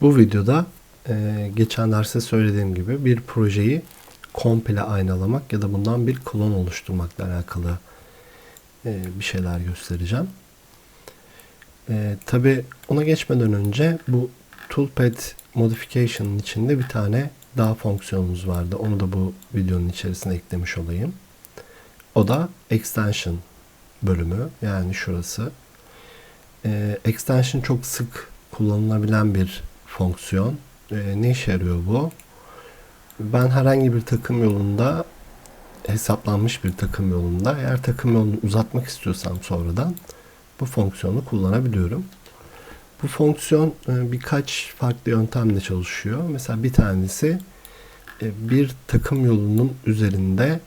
Bu videoda e, geçen derste söylediğim gibi bir projeyi komple aynalamak ya da bundan bir klon oluşturmakla alakalı e, bir şeyler göstereceğim. E, Tabi ona geçmeden önce bu Toolpad Modification'ın içinde bir tane daha fonksiyonumuz vardı. Onu da bu videonun içerisine eklemiş olayım. O da Extension bölümü yani şurası. E, extension çok sık kullanılabilen bir fonksiyon. E, ne işe yarıyor bu? Ben herhangi bir takım yolunda hesaplanmış bir takım yolunda eğer takım yolunu uzatmak istiyorsam sonradan bu fonksiyonu kullanabiliyorum. Bu fonksiyon e, birkaç farklı yöntemle çalışıyor. Mesela bir tanesi e, bir takım yolunun üzerinde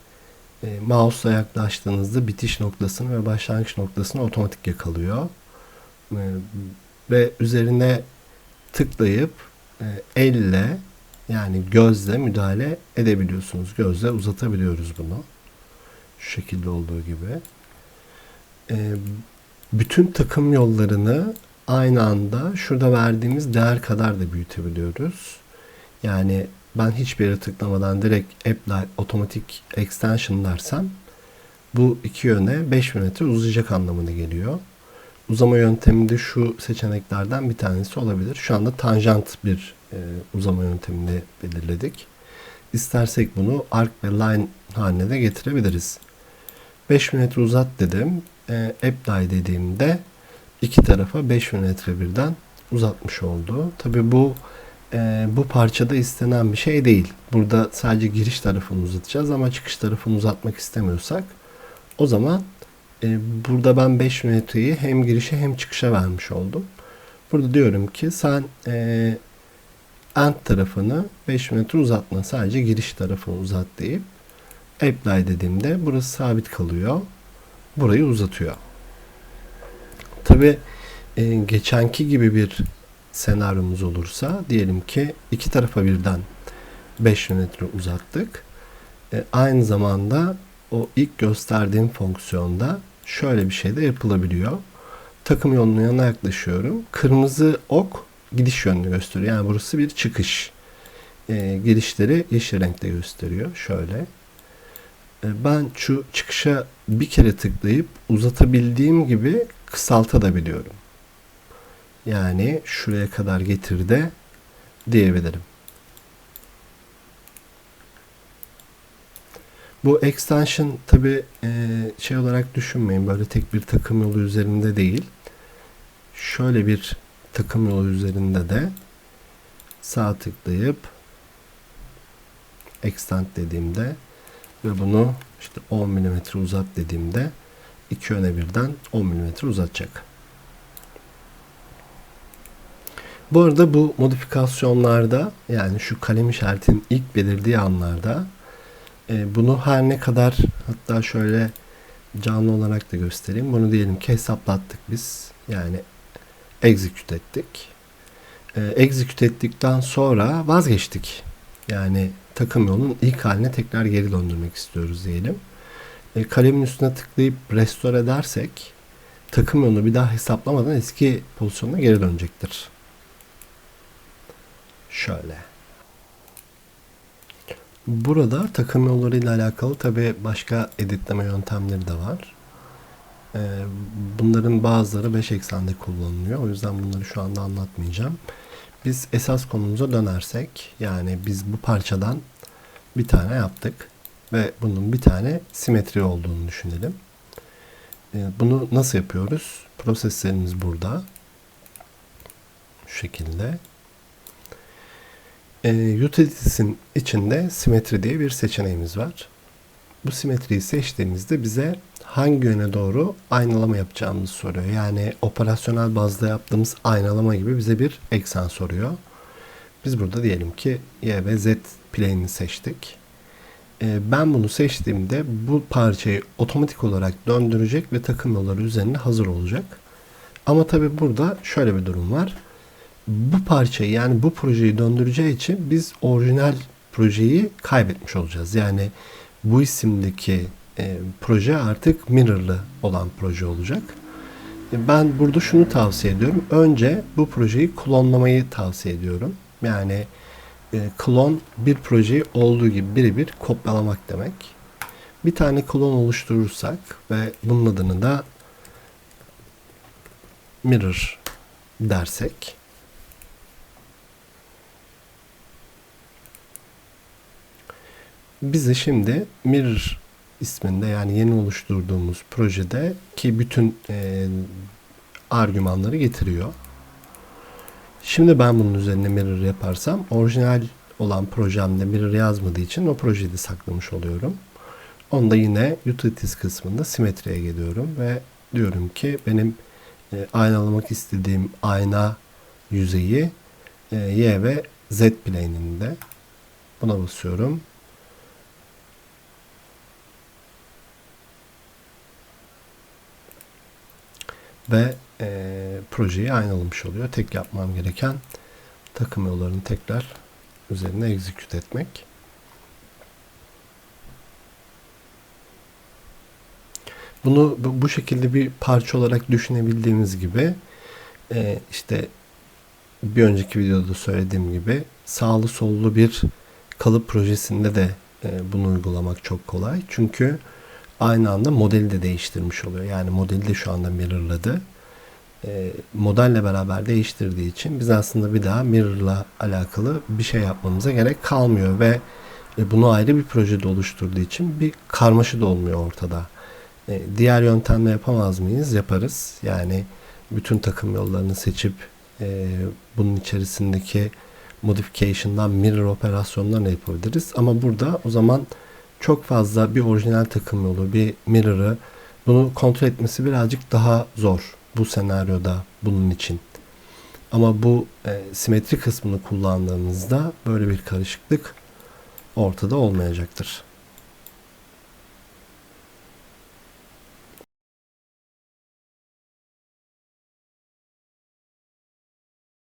e, mouse'la yaklaştığınızda bitiş noktasını ve başlangıç noktasını otomatik yakalıyor. Ve üzerine tıklayıp elle yani gözle müdahale edebiliyorsunuz. Gözle uzatabiliyoruz bunu. Şu şekilde olduğu gibi. Bütün takım yollarını aynı anda şurada verdiğimiz değer kadar da büyütebiliyoruz. Yani ben hiçbir yere tıklamadan direkt apply otomatik extension dersem bu iki yöne 5 metre uzayacak anlamına geliyor. Uzama yöntemi de şu seçeneklerden bir tanesi olabilir. Şu anda tanjant bir e, uzama yöntemini belirledik. İstersek bunu arc ve line haline de getirebiliriz. 5 metre uzat dedim. E, apply dediğimde iki tarafa 5 metre birden uzatmış oldu. Tabi bu e, bu parçada istenen bir şey değil. Burada sadece giriş tarafını uzatacağız ama çıkış tarafını uzatmak istemiyorsak o zaman e, burada ben 5 metreyi hem girişe hem çıkışa vermiş oldum. Burada diyorum ki sen e, end tarafını 5 metre uzatma sadece giriş tarafını uzat deyip apply dediğimde burası sabit kalıyor. Burayı uzatıyor. Tabi e, geçenki gibi bir senaryomuz olursa diyelim ki iki tarafa birden 5 metre uzattık. E, aynı zamanda o ilk gösterdiğim fonksiyonda şöyle bir şey de yapılabiliyor. Takım yolunun yanına yaklaşıyorum. Kırmızı ok gidiş yönünü gösteriyor. Yani burası bir çıkış. E, girişleri yeşil renkte gösteriyor. Şöyle. E, ben şu çıkışa bir kere tıklayıp uzatabildiğim gibi kısaltabiliyorum. Yani şuraya kadar getir de diyebilirim. Bu extension tabi e, şey olarak düşünmeyin böyle tek bir takım yolu üzerinde değil. Şöyle bir takım yolu üzerinde de sağ tıklayıp extend dediğimde ve bunu işte 10 mm uzat dediğimde iki öne birden 10 mm uzatacak. Bu arada bu modifikasyonlarda yani şu kalem işaretinin ilk belirdiği anlarda e, bunu her ne kadar hatta şöyle canlı olarak da göstereyim. Bunu diyelim ki hesaplattık biz. Yani execute ettik. E, execute ettikten sonra vazgeçtik. Yani takım yolunun ilk haline tekrar geri döndürmek istiyoruz diyelim. E, kalemin üstüne tıklayıp restore edersek takım yolunu bir daha hesaplamadan eski pozisyonuna geri dönecektir. Şöyle. Burada takım yolları alakalı tabi başka editleme yöntemleri de var. Ee, bunların bazıları 5 eksende kullanılıyor. O yüzden bunları şu anda anlatmayacağım. Biz esas konumuza dönersek yani biz bu parçadan bir tane yaptık ve bunun bir tane simetri olduğunu düşünelim. Ee, bunu nasıl yapıyoruz? Proseslerimiz burada. Şu şekilde. E, Utilities'in içinde simetri diye bir seçeneğimiz var. Bu simetriyi seçtiğimizde bize hangi yöne doğru aynalama yapacağımızı soruyor. Yani operasyonel bazda yaptığımız aynalama gibi bize bir eksen soruyor. Biz burada diyelim ki Y ve Z plane'ini seçtik. Ee, ben bunu seçtiğimde bu parçayı otomatik olarak döndürecek ve takım yolları üzerine hazır olacak. Ama tabi burada şöyle bir durum var bu parçayı yani bu projeyi döndüreceği için biz orijinal projeyi kaybetmiş olacağız. Yani bu isimdeki e, proje artık mirror'lı olan proje olacak. Ben burada şunu tavsiye ediyorum. Önce bu projeyi klonlamayı tavsiye ediyorum. Yani e, klon bir projeyi olduğu gibi birebir kopyalamak demek. Bir tane klon oluşturursak ve bunun adını da mirror dersek bizi şimdi mirror isminde yani yeni oluşturduğumuz projede ki bütün e, argümanları getiriyor. Şimdi ben bunun üzerine mirror yaparsam orijinal olan projemde mirror yazmadığı için o projeyi de saklamış oluyorum. Onda yine utilities kısmında simetriye geliyorum ve diyorum ki benim e, aynalamak istediğim ayna yüzeyi e, y ve z plane'inde. Buna basıyorum. Ve e, projeyi aynalamış oluyor. Tek yapmam gereken takım yollarını tekrar üzerine execute etmek. Bunu bu bu şekilde bir parça olarak düşünebildiğimiz gibi e, işte bir önceki videoda söylediğim gibi sağlı sollu bir kalıp projesinde de e, bunu uygulamak çok kolay. Çünkü aynı anda modeli de değiştirmiş oluyor. Yani modeli de şu anda mirrorladı. E, modelle beraber değiştirdiği için biz aslında bir daha mirrorla alakalı bir şey yapmamıza gerek kalmıyor ve e, bunu ayrı bir projede oluşturduğu için bir karmaşa da olmuyor ortada. E, diğer yöntemle yapamaz mıyız? Yaparız. Yani bütün takım yollarını seçip e, bunun içerisindeki modification'dan mirror operasyonlarını yapabiliriz. Ama burada o zaman çok fazla bir orijinal takım yolu, bir mirror'ı bunu kontrol etmesi birazcık daha zor bu senaryoda bunun için. Ama bu e, simetri kısmını kullandığımızda böyle bir karışıklık ortada olmayacaktır.